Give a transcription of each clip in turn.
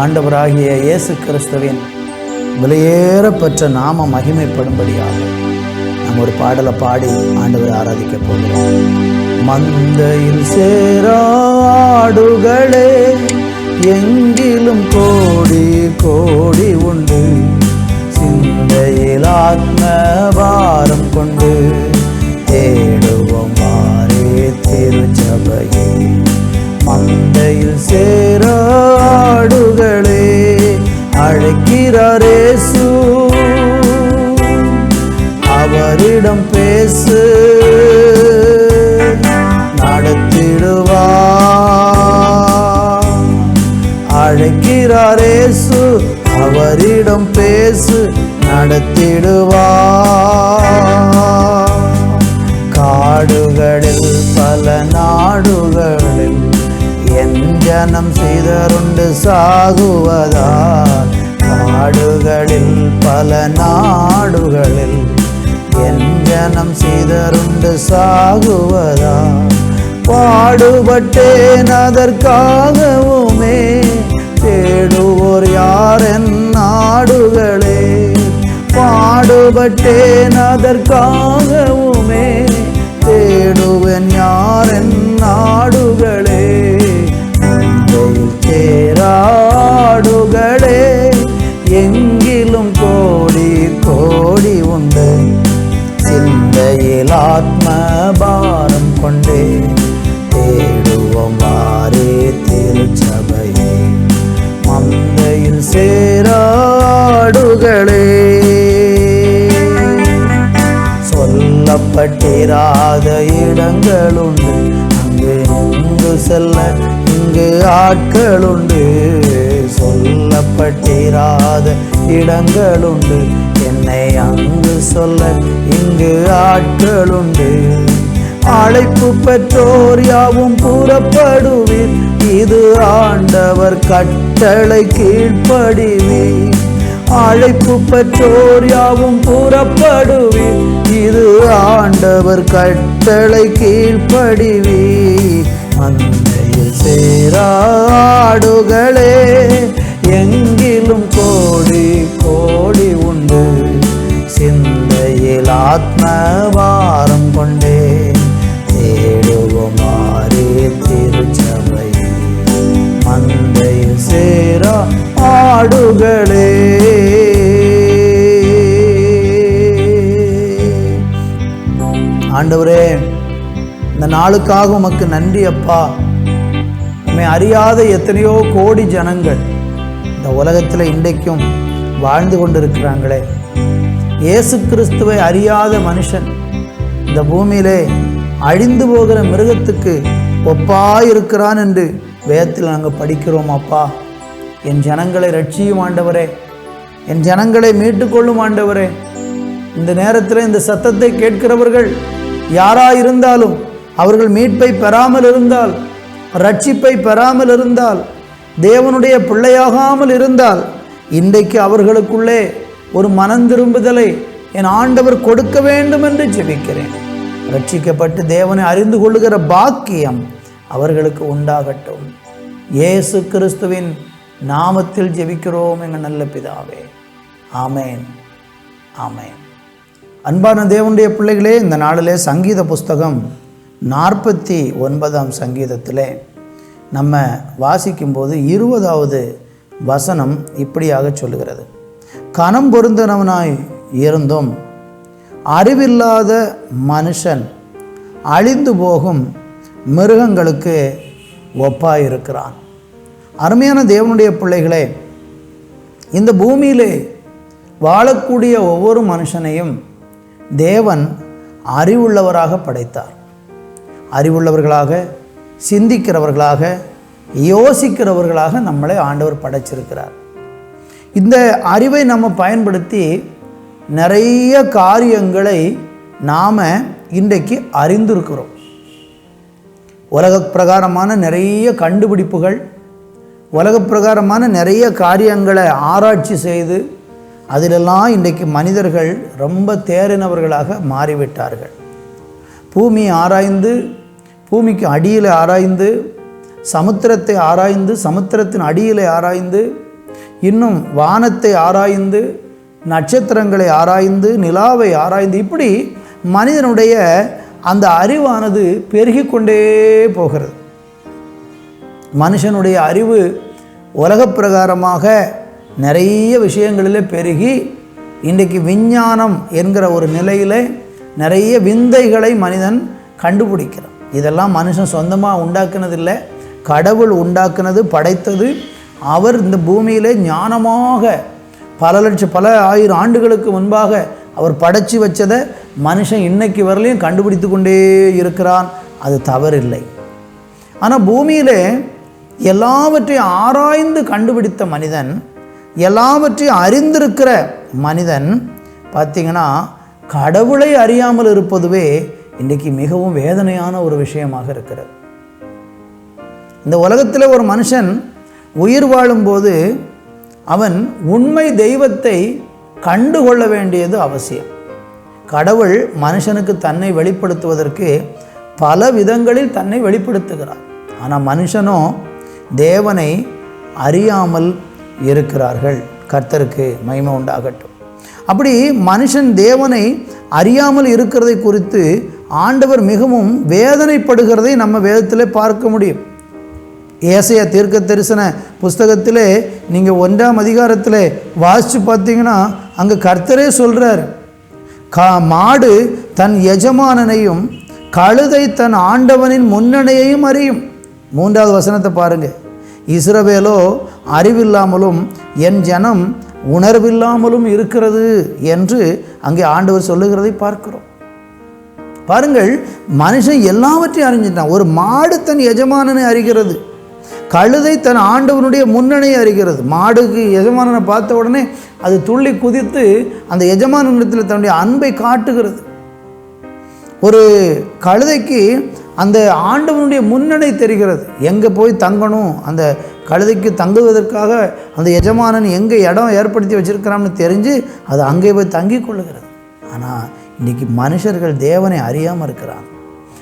ஆண்டவராகிய இயேசு கிறிஸ்துவின் விலையேறப்பெற்ற நாம மகிமைப்படும்படியாக நம்ம ஒரு பாடலை பாடி ஆண்டவரை ஆராதிக்க போகிறோம். மந்தையில் சேராடுகளே எங்கிலும் கோடி கோடி உண்டு. சிந்தையில் ஆத்ம வாரம் கொண்டு ஏ அழைக்கிறாரேசு அவரிடம் பேசு நடத்திடுவா. காடுகளில் பல நாடுகளில் என் ஜனம் சிதறுண்டு சாகுவதால் காடுகளில் பல நாடுகளில் என் ஜனம் சிதறுண்டு சாகுவதா? பாடுபட்டேன் அதற்காகவுமே. தேடுவோர் யார் என் நாடுகளே? பாடுபட்டேன் அதற்காகவும் இடங்களுண்டு அங்கு இங்கு செல்ல இங்கு ஆட்களுண்டு. சொல்லப்பட்டிராத இடங்களுண்டு. என்னை அங்கு சொல்ல இங்கு ஆட்களுண்டு. அழைப்பு பெற்றோர் யாவும் புறப்படுவீர் இது ஆண்டவர் கட்டளை கீழ்ப்படிவீர். அழைப்பு பெற்றோர் யாவும் புறப்படுவீர் இது ஆண்டவர் கட்டளை கீழ்ப்படிவீர். மந்தையில் சேராடுகளே எங்கிலும் கோடி கோடி உண்டு. சிந்தையில் ஆத்மவாரம் கொண்டே நாளுக்காக உமக்கு நன்றி அப்பா. உண்மை அறியாத எத்தனையோ கோடி ஜனங்கள் இந்த உலகத்தில் இன்றைக்கும் வாழ்ந்து கொண்டிருக்கிறாங்களே. இயேசு கிறிஸ்துவை அறியாத மனுஷன் இந்த பூமியிலே அழிந்து போகிற மிருகத்துக்கு ஒப்பாயிருக்கிறான் என்று வேதத்தில் நாங்கள் படிக்கிறோம் அப்பா. என் ஜனங்களை ரட்சியும் ஆண்டவரே. என் ஜனங்களை மீட்டுக்கொள்ளும் ஆண்டவரே. இந்த நேரத்தில் இந்த சத்தத்தை கேட்கிறவர்கள் யாராக இருந்தாலும் அவர்கள் மீட்பை பெறாமல் இருந்தால் ரட்சிப்பை பெறாமல் இருந்தால் தேவனுடைய பிள்ளையாகாமல் இருந்தால் இன்றைக்கு அவர்களுக்குள்ளே ஒரு மனம் திரும்புதலை என் ஆண்டவர் கொடுக்க வேண்டும் என்று ஜெபிக்கிறேன். ரட்சிக்கப்பட்டு தேவனை அறிந்து கொள்ளுகிற பாக்கியம் அவர்களுக்கு உண்டாகட்டும். இயேசு கிறிஸ்துவின் நாமத்தில் ஜெபிக்கிறோம் எங்கள் நல்ல பிதாவே. ஆமேன். ஆமேன். அன்பான தேவனுடைய பிள்ளைகளே இந்த நாளிலே சங்கீத புஸ்தகம் நாற்பத்தி ஒன்பதாம் சங்கீதத்தில் நம்ம வாசிக்கும்போது இருபதாவது வசனம் இப்படியாக சொல்லுகிறது. கனம் பொருந்தனவனாய் இருந்தும் அறிவில்லாத மனுஷன் அழிந்து போகும் மிருகங்களுக்கு ஒப்பாயிருக்கிறான். அருமையான தேவனுடைய பிள்ளைகளே இந்த பூமியிலே வாழக்கூடிய ஒவ்வொரு மனுஷனையும் தேவன் அறிவுள்ளவராக படைத்தார். அறிவுள்ளவர்களாக சிந்திக்கிறவர்களாக யோசிக்கிறவர்களாக நம்மளை ஆண்டவர் படைச்சிருக்கிறார். இந்த அறிவை நம்ம பயன்படுத்தி நிறைய காரியங்களை நாம் இன்றைக்கு அறிந்திருக்கிறோம். உலக பிரகாரமான நிறைய கண்டுபிடிப்புகள் உலக பிரகாரமான நிறைய காரியங்களை ஆராய்ச்சி செய்து அதிலெல்லாம் இன்றைக்கு மனிதர்கள் ரொம்ப தேறினவர்களாக மாறிவிட்டார்கள். பூமி ஆராய்ந்து பூமிக்கு அடியில் ஆராய்ந்து சமுத்திரத்தை ஆராய்ந்து சமுத்திரத்தின் அடியில் ஆராய்ந்து இன்னும் வானத்தை ஆராய்ந்து நட்சத்திரங்களை ஆராய்ந்து நிலாவை ஆராய்ந்து இப்படி மனிதனுடைய அந்த அறிவானது பெருகி கொண்டே போகிறது. மனுஷனுடைய அறிவு உலக பிரகாரமாக நிறைய விஷயங்களில் பெருகி இன்றைக்கு விஞ்ஞானம் என்கிற ஒரு நிலையில் நிறைய விந்தைகளை மனிதன் கண்டுபிடிக்கிறான். இதெல்லாம் மனுஷன் சொந்தமாக உண்டாக்குனதில்லை. கடவுள் உண்டாக்குனது படைத்தது. அவர் இந்த பூமியில் ஞானமாக பல லட்சம் பல ஆயிரம் ஆண்டுகளுக்கு முன்பாக அவர் படைச்சி வச்சதை மனுஷன் இன்னைக்கு வரலையும் கண்டுபிடித்து கொண்டே இருக்கிறான். அது தவறில்லை. ஆனால் பூமியில் எல்லாவற்றையும் ஆராய்ந்து கண்டுபிடித்த மனிதன் எல்லாவற்றையும் அறிந்திருக்கிற மனிதன் பார்த்திங்கன்னா கடவுளை அறியாமல் இருப்பதுவே இன்றைக்கு மிகவும் வேதனையான ஒரு விஷயமாக இருக்கிறது. இந்த உலகத்தில் ஒரு மனுஷன் உயிர் வாழும்போது அவன் உண்மை தெய்வத்தை கண்டுகொள்ள வேண்டியது அவசியம். கடவுள் மனுஷனுக்கு தன்னை வெளிப்படுத்துவதற்கு பல விதங்களில் தன்னை வெளிப்படுத்துகிறார். ஆனால் மனுஷனோ தேவனை அறியாமல் இருக்கிறார்கள். கர்த்தருக்கு மகிமை உண்டாகட்டும். அப்படி மனுஷன் தேவனை அறியாமல் இருக்கிறதை குறித்து ஆண்டவர் மிகவும் வேதனைப்படுகிறதை நம்ம வேதத்தில் பார்க்க முடியும். ஏசையா தீர்க்க தரிசன புஸ்தகத்திலே நீங்கள் ஒன்றாம் அதிகாரத்தில் வாசித்து பார்த்தீங்கன்னா அங்கே கர்த்தரே சொல்கிறார் கா மாடு தன் எஜமானனையும் கழுதை தன் ஆண்டவனின் முன்னணியையும் அறியும். மூன்றாவது வசனத்தை பாருங்கள் இஸ்ரவேலோ அறிவில்லாமலும் என் ஜனம் உணர்வில்லாமலும் இருக்கிறது என்று அங்கே ஆண்டவர் சொல்லுகிறதை பார்க்கிறோம். பாருங்கள் மனுஷன் எல்லாவற்றையும் அறிஞ்சிட்டான் ஒரு மாடு தன் எஜமானனை அறிகிறது. கழுதை தன் ஆண்டவனுடைய முன்னணியை அறிகிறது. மாடுக்கு எஜமானனை பார்த்த உடனே அது துள்ளி குதித்து அந்த எஜமானத்தில் தன்னுடைய அன்பை காட்டுகிறது. ஒரு கழுதைக்கு அந்த ஆண்டவனுடைய முன்னணி தெரிகிறது. எங்கே போய் தங்கணும்? அந்த கழுதைக்கு தங்குவதற்காக அந்த எஜமானன் எங்கே இடம் ஏற்படுத்தி வச்சிருக்கிறான்னு தெரிஞ்சு அது அங்கே போய் தங்கி கொள்ளுகிறது. ஆனால் இன்றைக்கி மனுஷர்கள் தேவனை அறியாமல் இருக்கிறாங்க.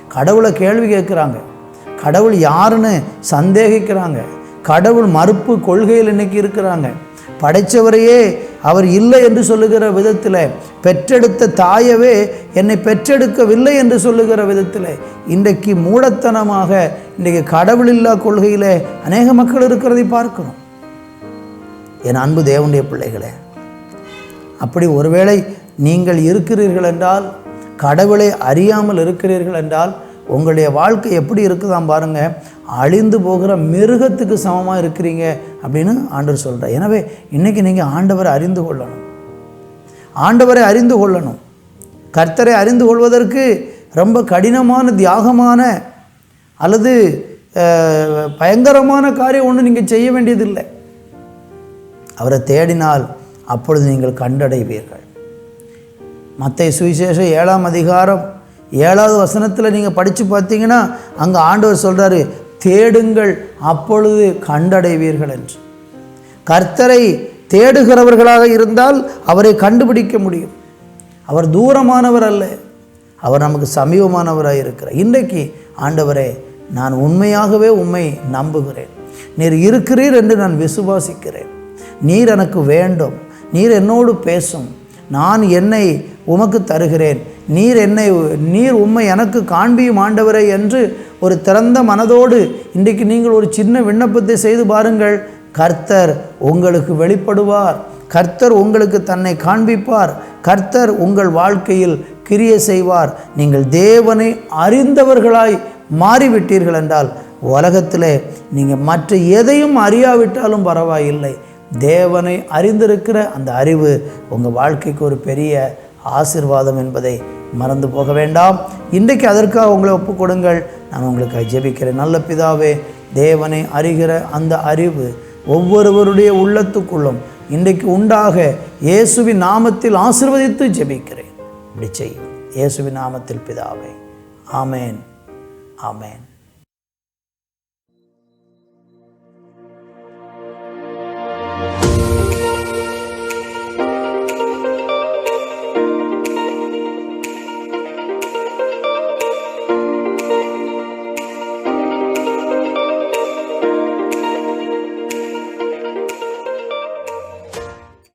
கடவுளை கேள்வி கேட்குறாங்க. கடவுள் யாருன்னு சந்தேகிக்கிறாங்க. கடவுள் மறுப்பு கொள்கையில் இன்னைக்கு இருக்கிறாங்க. படைத்தவரையே அவர் இல்லை என்று சொல்லுகிற விதத்தில் பெற்றெடுத்த தாயவே என்னை பெற்றெடுக்கவில்லை என்று சொல்லுகிற விதத்தில் இன்றைக்கு மூடத்தனமாக இன்றைக்கு கடவுளில்லா கொள்கையில் அநேக மக்கள் இருக்கிறதை பார்க்கிறோம். என் அன்பு தேவனுடைய பிள்ளைகளே அப்படி ஒருவேளை நீங்கள் இருக்கிறீர்கள் என்றால் கடவுளை அறியாமல் இருக்கிறீர்கள் என்றால் உங்களுடைய வாழ்க்கை எப்படி இருக்குதாம் பாருங்கள் அழிந்து போகிற மிருகத்துக்கு சமமாக இருக்கிறீங்க அப்படின்னு ஆண்டவர் சொல்கிறார் எனவே இன்றைக்கி நீங்கள் ஆண்டவரை அறிந்து கொள்ளணும். ஆண்டவரை அறிந்து கொள்ளணும். கர்த்தரை அறிந்து கொள்வதற்கு ரொம்ப கடினமான தியாகமான அல்லது அஹ், பயங்கரமான காரியம் ஒன்று நீங்கள் செய்ய வேண்டியதில்லை. அவரை தேடினால் அப்பொழுது நீங்கள் கண்டடைவீர்கள். மற்ற சுவிசேஷம் ஏழாம் அதிகாரம் ஏழாவது வசனத்தில் நீங்கள் படித்து பார்த்தீங்கன்னா அங்கே ஆண்டவர் சொல்கிறாரு தேடுங்கள் அப்பொழுது கண்டடைவீர்கள் என்று. கர்த்தரை தேடுகிறவர்களாக இருந்தால் அவரை கண்டுபிடிக்க முடியும். அவர் தூரமானவர் அல்ல. அவர் நமக்கு சமீபமானவராக இருக்கிறார். இன்றைக்கு ஆண்டவரே நான் உண்மையாகவே உண்மை நம்புகிறேன். நீர் இருக்கிறீர் என்று நான் விசுவாசிக்கிறேன். நீர் எனக்கு வேண்டும். நீர் என்னோடு பேசும். நான் என்னை உமக்கு தருகிறேன். நீர் என்னை நீர் உம்மை எனக்கு காண்பியும் ஆண்டவரே என்று ஒரு திறந்த மனதோடு இன்றைக்கு நீங்கள் ஒரு சின்ன விண்ணப்பத்தை செய்து பாருங்கள். கர்த்தர் உங்களுக்கு வெளிப்படுவார். கர்த்தர் உங்களுக்கு தன்னை காண்பிப்பார். கர்த்தர் உங்கள் வாழ்க்கையில் கிரிய செய்வார். நீங்கள் தேவனை அறிந்தவர்களாய் மாறிவிட்டீர்கள் என்றால் உலகத்திலே நீங்கள் மற்ற எதையும் அறியாவிட்டாலும் பரவாயில்லை. தேவனை அறிந்திருக்கிற அந்த அறிவு உங்கள் வாழ்க்கைக்கு ஒரு பெரிய ஆசிர்வாதம் என்பதை மறந்து போக வேண்டாம். இன்றைக்கு அதற்காக உங்களை ஒப்புக் கொடுங்கள். நான் உங்களுக்கு ஜெபிக்கிறேன். நல்ல பிதாவே தேவனை அறிகிற அந்த அறிவு ஒவ்வொருவருடைய உள்ளத்துக்குள்ளும் இன்றைக்கு உண்டாக. இயேசுவின் நாமத்தில் ஆசிர்வதித்து ஜெபிக்கிறேன். இப்படி செய்யும் இயேசுவின் நாமத்தில் பிதாவே. ஆமேன். ஆமேன்.